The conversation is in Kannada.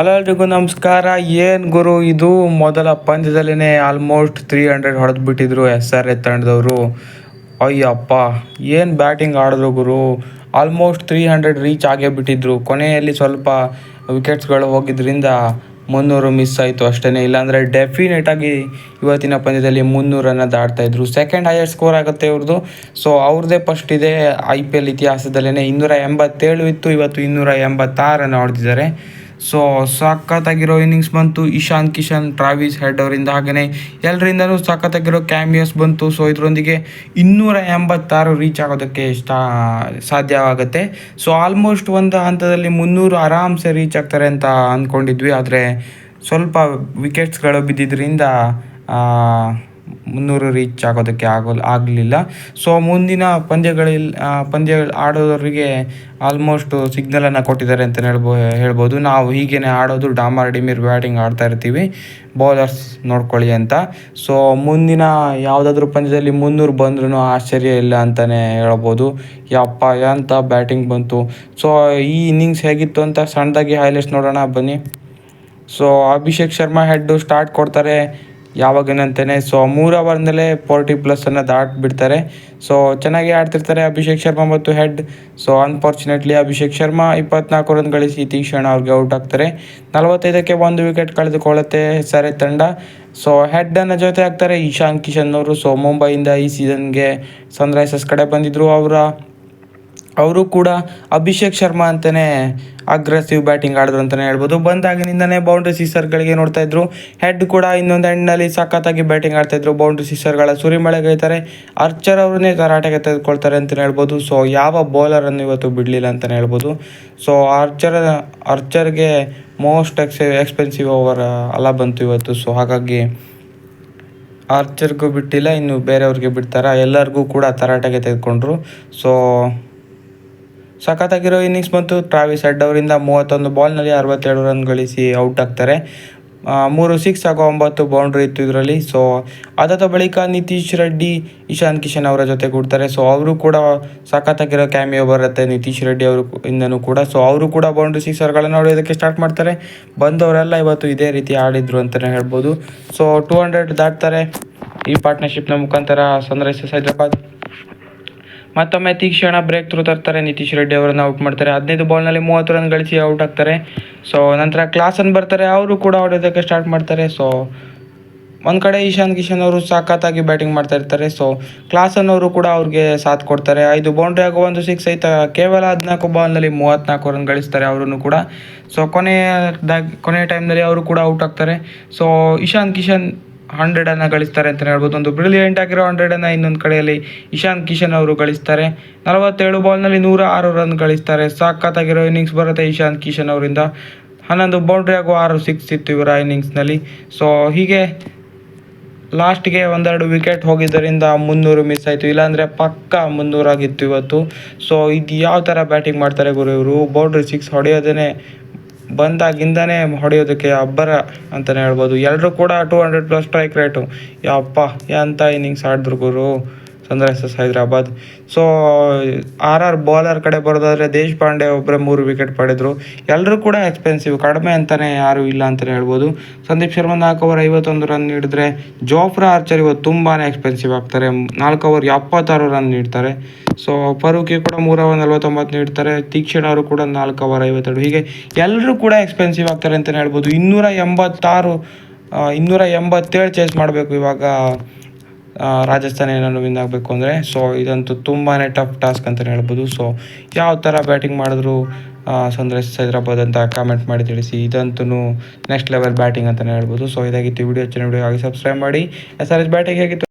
ಹಲೋ ಎಲ್ರಿಗೂ ನಮಸ್ಕಾರ. ಏನು ಗುರು ಇದು? ಮೊದಲ ಪಂದ್ಯದಲ್ಲೇ ಆಲ್ಮೋಸ್ಟ್ ತ್ರೀ ಹಂಡ್ರೆಡ್ ಹೊಡೆದು ಬಿಟ್ಟಿದ್ರು ಎಸ್ ಆರ್ ಎ ತಂಡದವರು ಅಯ್ಯಪ್ಪ, ಏನು ಬ್ಯಾಟಿಂಗ್ ಆಡಿದ್ರು ಗುರು? ಆಲ್ಮೋಸ್ಟ್ ತ್ರೀ ಹಂಡ್ರೆಡ್ ರೀಚ್ ಆಗೇ ಬಿಟ್ಟಿದ್ರು ಕೊನೆಯಲ್ಲಿ ಸ್ವಲ್ಪ ವಿಕೆಟ್ಸ್ಗಳು ಹೋಗಿದ್ರಿಂದ ಮುನ್ನೂರು ಮಿಸ್ ಆಯಿತು ಅಷ್ಟೇ ಇಲ್ಲಾಂದರೆ ಡೆಫಿನೆಟ್ ಆಗಿ ಇವತ್ತಿನ ಪಂದ್ಯದಲ್ಲಿ ಮುನ್ನೂರನ್ನು ದಾಟ್ತಾ ಇದ್ರು. ಸೆಕೆಂಡ್ ಹೈಯರ್ ಸ್ಕೋರ್ ಆಗುತ್ತೆ ಇವ್ರದ್ದು ಸೊ ಅವ್ರದ್ದೇ ಫಸ್ಟ್ ಇದೆ. ಐ ಪಿ ಎಲ್ ಇತಿಹಾಸದಲ್ಲೇ ಇನ್ನೂರ ಎಂಬತ್ತೇಳು ಇತ್ತು. ಇವತ್ತು ಇನ್ನೂರ ಎಂಬತ್ತಾರನ್ನು ಹೊಡೆದಿದ್ದಾರೆ. ಸೊ ಸಖತ್ತಾಗಿರೋ ಇನ್ನಿಂಗ್ಸ್ ಬಂತು. ಇಶಾನ್ ಕಿಶನ್ ಟ್ರಾವಿಸ್ ಹೆಡ್ ಅವರಿಂದ ಹಾಗೆಯೇ ಎಲ್ಲರಿಂದನೂ ಸಖತ್ತಾಗಿರೋ ಕ್ಯಾಮಿಯಸ್ ಬಂತು. ಸೊ ಇದರೊಂದಿಗೆ ಇನ್ನೂರ ಎಂಬತ್ತಾರು ರೀಚ್ ಆಗೋದಕ್ಕೆ ಇಷ್ಟ ಸಾಧ್ಯವಾಗುತ್ತೆ. ಸೊ ಆಲ್ಮೋಸ್ಟ್ ಒಂದು ಹಂತದಲ್ಲಿ ಮುನ್ನೂರು ಆರಾಮ್ಸೆ ರೀಚ್ ಆಗ್ತಾರೆ ಅಂತ ಅಂದ್ಕೊಂಡಿದ್ವಿ. ಆದರೆ ಸ್ವಲ್ಪ ವಿಕೆಟ್ಸ್ಗಳು ಬಿದ್ದಿದ್ದರಿಂದ ಮುನ್ನೂರು ರೀಚ್ ಆಗೋದಕ್ಕೆ ಆಗೋ, ಆಗಲಿಲ್ಲ. ಸೊ ಮುಂದಿನ ಪಂದ್ಯಗಳಲ್ಲಿ ಪಂದ್ಯ ಆಡೋದವರಿಗೆ ಆಲ್ಮೋಸ್ಟ್ ಸಿಗ್ನಲನ್ನು ಕೊಟ್ಟಿದ್ದಾರೆ ಅಂತಲೇ ಹೇಳ್ಬೋ, ಹೇಳ್ಬೋದು. ನಾವು ಹೀಗೇ ಆಡೋದು, ಡಾಮರ್ ಡಿಮಿರ್ ಬ್ಯಾಟಿಂಗ್ ಆಡ್ತಾ ಇರ್ತೀವಿ. ಬೌಲರ್ಸ್ ನೋಡ್ಕೊಳ್ಳಿ ಅಂತ. ಸೊ ಮುಂದಿನ ಯಾವುದಾದ್ರೂ ಪಂದ್ಯದಲ್ಲಿ ಮುನ್ನೂರು ಬಂದ್ರೂ ಆಶ್ಚರ್ಯ ಇಲ್ಲ ಅಂತಲೇ ಹೇಳ್ಬೋದು. ಯಪ್ಪ ಅಂತ ಬ್ಯಾಟಿಂಗ್ ಬಂತು. ಸೊ ಈ ಇನ್ನಿಂಗ್ಸ್ ಹೇಗಿತ್ತು ಅಂತ ಸಣ್ಣದಾಗಿ ಹೈಲೈಟ್ಸ್ ನೋಡೋಣ ಬನ್ನಿ. So Abhishek Sharma Head start ಕೊಡ್ತಾರೆ. ಯಾವಾಗೇನಂತಾನೆ ಸೊ ಮೂರು ಓವರ್ನಲ್ಲೇ ಫೋರ್ಟಿ ಪ್ಲಸ್ಸನ್ನು ದಾಟ್ಬಿಡ್ತಾರೆ. ಸೊ ಚೆನ್ನಾಗಿ ಆಡ್ತಿರ್ತಾರೆ ಅಭಿಷೇಕ್ ಶರ್ಮಾ ಮತ್ತು Head so unfortunately Abhishek Sharma ಇಪ್ಪತ್ನಾಲ್ಕು ರನ್ ಗಳಿಸಿ ತೀಕ್ಷಣ ಅವ್ರಿಗೆ ಔಟ್ ಆಗ್ತಾರೆ. ನಲವತ್ತೈದಕ್ಕೆ ಒಂದು ವಿಕೆಟ್ ಕಳೆದುಕೊಳ್ಳುತ್ತೆ ಸರೆ ತಂಡ. ಸೊ ಹೆಡ್ಡನ್ನು ಜೊತೆ ಆಗ್ತಾರೆ ಇಶಾನ್ ಕಿಶನ್ ಅವರು. ಸೊ ಮುಂಬೈಯಿಂದ ಈ ಸೀಸನ್ಗೆ ಸನ್ರೈಸರ್ಸ್ ಕಡೆ ಬಂದಿದ್ದರು ಅವರ. ಅವರು ಕೂಡ ಅಭಿಷೇಕ್ ಶರ್ಮಾ ಅಂತಲೇ ಅಗ್ರೆಸಿವ್ ಬ್ಯಾಟಿಂಗ್ ಆಡಿದ್ರು ಅಂತಲೇ ಹೇಳ್ಬೋದು. ಬಂದಾಗಿನಿಂದನೇ ಬೌಂಡ್ರಿ ಸೀಸರ್ಗಳಿಗೆ ನೋಡ್ತಾ ಇದ್ರು. ಹೆಡ್ ಕೂಡ ಇನ್ನೊಂದು ಎಂಡ್ನಲ್ಲಿ ಸಖತ್ತಾಗಿ ಬ್ಯಾಟಿಂಗ್ ಆಡ್ತಾ ಇದ್ರು. ಬೌಂಡ್ರಿ ಸೀಸರ್ಗಳ ಸುರಿಮಳೆಗೈತಾರೆ ಅರ್ಚರ್ ಅವ್ರನ್ನೇ ತರಾಟೆಗೆ ತೆಗೆದುಕೊಳ್ತಾರೆ ಅಂತಲೇ ಹೇಳ್ಬೋದು. ಸೊ ಯಾವ ಬೌಲರನ್ನು ಇವತ್ತು ಬಿಡಲಿಲ್ಲ ಅಂತಲೇ ಹೇಳ್ಬೋದು. ಸೊ ಅರ್ಚರ್ ಅರ್ಚರ್ಗೆ ಮೋಸ್ಟ್ ಎಕ್ಸ್ ಎಕ್ಸ್ಪೆನ್ಸಿವ್ ಓವರ್ ಅಲ್ಲ ಬಂತು ಇವತ್ತು. ಸೊ ಹಾಗಾಗಿ ಆರ್ಚರ್ಗೂ ಬಿಟ್ಟಿಲ್ಲ, ಇನ್ನು ಬೇರೆಯವ್ರಿಗೆ ಬಿಡ್ತಾರೆ? ಎಲ್ಲರಿಗೂ ಕೂಡ ತರಾಟೆಗೆ ತೆಗೆದುಕೊಂಡ್ರು. ಸೊ ಸಖತ್ತಾಗಿರೋ ಇನ್ನಿಂಗ್ಸ್ ಬಂತು. ಟ್ರಾವಿಸ್ ಹೆಡ್ ಅವರಿಂದ ಮೂವತ್ತೊಂದು ಬಾಲ್ನಲ್ಲಿ ಅರವತ್ತೆರಡು ರನ್ ಗಳಿಸಿ ಔಟ್ ಆಗ್ತಾರೆ. ಮೂರು ಸಿಕ್ಸ್ ಹಾಗೂ ಒಂಬತ್ತು ಬೌಂಡ್ರಿ ಇತ್ತು ಇದರಲ್ಲಿ. ಸೊ ಅದಾದ ಬಳಿಕ ನಿತೀಶ್ ರೆಡ್ಡಿ, ಇಶಾನ್ ಕಿಶನ್ ಅವರ ಜೊತೆ ಕೊಡ್ತಾರೆ. ಸೊ ಅವರು ಕೂಡ ಸಖತ್ತಾಗಿರೋ ಕ್ಯಾಮಿಯೋ ಬರುತ್ತೆ. ನಿತೀಶ್ ರೆಡ್ಡಿ ಅವರು ಇಂದನೂ ಕೂಡ. ಸೊ ಅವರು ಕೂಡ ಬೌಂಡ್ರಿ ಸಿಕ್ಸರ್ಗಳನ್ನು ಹೊಡೆಯೋದಕ್ಕೆ ಸ್ಟಾರ್ಟ್ ಮಾಡ್ತಾರೆ. ಬಂದವರೆಲ್ಲ ಇವತ್ತು ಇದೇ ರೀತಿ ಆಡಿದ್ರು ಅಂತಲೇ ಹೇಳ್ಬೋದು. ಸೊ ಟೂ ಹಂಡ್ರೆಡ್ ದಾಟ್ತಾರೆ ಈ ಪಾರ್ಟ್ನರ್ಶಿಪ್ನ ಮುಖಾಂತರ ಸನ್ರೈಸರ್ಸ್ ಹೈದರಾಬಾದ್ ಮತ್ತೊಮ್ಮೆ ತೀಕ್ಷಣ ಬ್ರೇಕ್ ಥ್ರೂ ತರ್ತಾರೆ ನಿತೀಶ್ ರೆಡ್ಡಿ ಅವರನ್ನು ಔಟ್ ಮಾಡ್ತಾರೆ. ಹದಿನೈದು ಬಾಲ್ನಲ್ಲಿ ಮೂವತ್ತು ರನ್ ಗಳಿಸಿ ಔಟ್ ಆಗ್ತಾರೆ. ಸೊ ನಂತರ ಕ್ಲಾಸನ್ ಬರ್ತಾರೆ. ಅವರು ಕೂಡ ಹೊಡೆಯೋದಕ್ಕೆ ಸ್ಟಾರ್ಟ್ ಮಾಡ್ತಾರೆ. ಸೊ ಒಂದು ಕಡೆ ಇಶಾನ್ ಕಿಶನ್ ಅವರು ಸಖತ್ತಾಗಿ ಬ್ಯಾಟಿಂಗ್ ಮಾಡ್ತಾ ಇರ್ತಾರೆ. ಸೊ ಕ್ಲಾಸನ್ ಅವರು ಕೂಡ ಅವ್ರಿಗೆ ಸಾಥ್ ಕೊಡ್ತಾರೆ. ಐದು ಬೌಂಡ್ರಿ ಹಾಗೂ ಒಂದು ಸಿಕ್ಸ್ ಐತ, ಕೇವಲ ಹದಿನಾಲ್ಕು ಬಾಲ್ನಲ್ಲಿ ಮೂವತ್ತ್ನಾಲ್ಕು ರನ್ ಗಳಿಸ್ತಾರೆ ಅವರನ್ನು ಕೂಡ. ಸೊ ಕೊನೆಯದಾಗಿ, ಕೊನೆಯ ಟೈಮ್ನಲ್ಲಿ ಅವರು ಕೂಡ ಔಟ್ ಆಗ್ತಾರೆ. ಸೊ ಇಶಾನ್ ಕಿಶನ್ ಹಂಡ್ರೆಡನ್ನು ಗಳಿಸ್ತಾರೆ ಅಂತಲೇ ಹೇಳ್ಬೋದು. ಒಂದು ಬ್ರಿಲಿಯಂಟ್ ಆಗಿರೋ ಹಂಡ್ರೆಡನ್ನು ಇನ್ನೊಂದು ಕಡೆಯಲ್ಲಿ ಇಶಾನ್ ಕಿಶನ್ ಅವರು ಗಳಿಸ್ತಾರೆ. ನಲವತ್ತೇಳು ಬಾಲ್ನಲ್ಲಿ ನೂರ ಆರು ರನ್ ಗಳಿಸ್ತಾರೆ. ಸಖತ್ತಾಗಿರೋ ಇನ್ನಿಂಗ್ಸ್ ಬರುತ್ತೆ ಇಶಾನ್ ಕಿಶನ್ ಅವರಿಂದ. ಹನ್ನೊಂದು ಬೌಂಡ್ರಿ ಹಾಗೂ ಆರು ಸಿಕ್ಸ್ ಇತ್ತು ಇವರ ಇನ್ನಿಂಗ್ಸ್ನಲ್ಲಿ ಸೊ ಹೀಗೆ ಲಾಸ್ಟ್ಗೆ ಒಂದೆರಡು ವಿಕೆಟ್ ಹೋಗಿದ್ದರಿಂದ ಮುನ್ನೂರು ಮಿಸ್ ಆಯಿತು. ಇಲ್ಲಾಂದರೆ ಪಕ್ಕ ಮುನ್ನೂರಾಗಿತ್ತು ಇವತ್ತು. ಸೊ ಇದು ಯಾವ ಥರ ಬ್ಯಾಟಿಂಗ್ ಮಾಡ್ತಾರೆ ಗುರು ಇವರು? ಬೌಂಡ್ರಿ ಸಿಕ್ಸ್ ಹೊಡೆಯೋದೇ ಬಂದಾಗಿಂದನೇ ಹೊಡೆಯೋದಕ್ಕೆ ಅಬ್ಬರ ಅಂತಲೇ ಹೇಳ್ಬೋದು. ಎಲ್ಲರೂ ಕೂಡ two hundred plus strike rate ಯಪ್ಪ ಎಂಥ ಇನ್ನಿಂಗ್ಸ್ ಆಡಿದ್ರು ಗುರು? Sunrisers Hyderabad. So R R bowler ಕಡೆ ಬರೋದಾದ್ರೆ ದೇಶಪಾಂಡೆ ಒಬ್ಬರೇ ಮೂರು ವಿಕೆಟ್ ಪಡೆದರು. ಎಲ್ಲರೂ ಕೂಡ ಎಕ್ಸ್ಪೆನ್ಸಿವ್ ಕಡಿಮೆ ಅಂತಲೇ ಯಾರೂ ಇಲ್ಲ ಅಂತಲೇ ಹೇಳ್ಬೋದು. ಸಂದೀಪ್ ಶರ್ಮಾ ನಾಲ್ಕು ಓವರ್ ಐವತ್ತೊಂದು ರನ್ ನೀಡಿದ್ರೆ ಜೋಫ್ರಾ ಆರ್ಚರ್ ಇವತ್ತು ತುಂಬಾ ಎಕ್ಸ್ಪೆನ್ಸಿವ್ ಆಗ್ತಾರೆ. ನಾಲ್ಕು ಓವರ್ ಎಪ್ಪತ್ತಾರು ರನ್ ನೀಡ್ತಾರೆ. ಸೊ ಫರೂಕಿ ಕೂಡ ಮೂರು ಓವರ್ ನಲ್ವತ್ತೊಂಬತ್ತು ನೀಡ್ತಾರೆ. ತೀಕ್ಷಣ ಅವರು ಕೂಡ ನಾಲ್ಕು ಓವರ್ ಐವತ್ತೆರಡು. ಹೀಗೆ ಎಲ್ಲರೂ ಕೂಡ ಎಕ್ಸ್ಪೆನ್ಸಿವ್ ಆಗ್ತಾರೆ ಅಂತಲೇ ಹೇಳ್ಬೋದು. ಇನ್ನೂರ ಎಂಬತ್ತಾರು ಇನ್ನೂರ ಎಂಬತ್ತೇಳು ಚೇಸ್ ಮಾಡಬೇಕು ಇವಾಗ ರಾಜಸ್ಥಾನ ಏನಾದ್ರು ವಿನ್ ಆಗಬೇಕು ಅಂದರೆ ಸೊ ಇದಂತೂ ತುಂಬಾ ಟಫ್ ಟಾಸ್ಕ್ ಅಂತಲೇ ಹೇಳ್ಬೋದು. ಸೊ ಯಾವ ಥರ ಬ್ಯಾಟಿಂಗ್ ಮಾಡಿದ್ರು ಸನ್ರೈಸರ್ಸ್ ಹೈದರಾಬಾದ್ ಅಂತ ಕಾಮೆಂಟ್ ಮಾಡಿ ತಿಳಿಸಿ. ಇದಂತೂ ನೆಕ್ಸ್ಟ್ ಲೆವೆಲ್ ಬ್ಯಾಟಿಂಗ್ ಅಂತಲೇ ಹೇಳ್ಬೋದು. ಸೊ ಇದಾಗಿತ್ತು ವಿಡಿಯೋ ಚೆನ್ನಾಗಿ ವಿಡಿಯೋ ಆಗಿ ಸಬ್ಸ್ಕ್ರೈಬ್ ಮಾಡಿ. ಎಸ್ ಆರ್ ಎಸ್ ಬ್ಯಾಟಿಂಗ್ ಹೇಗಿತ್ತು?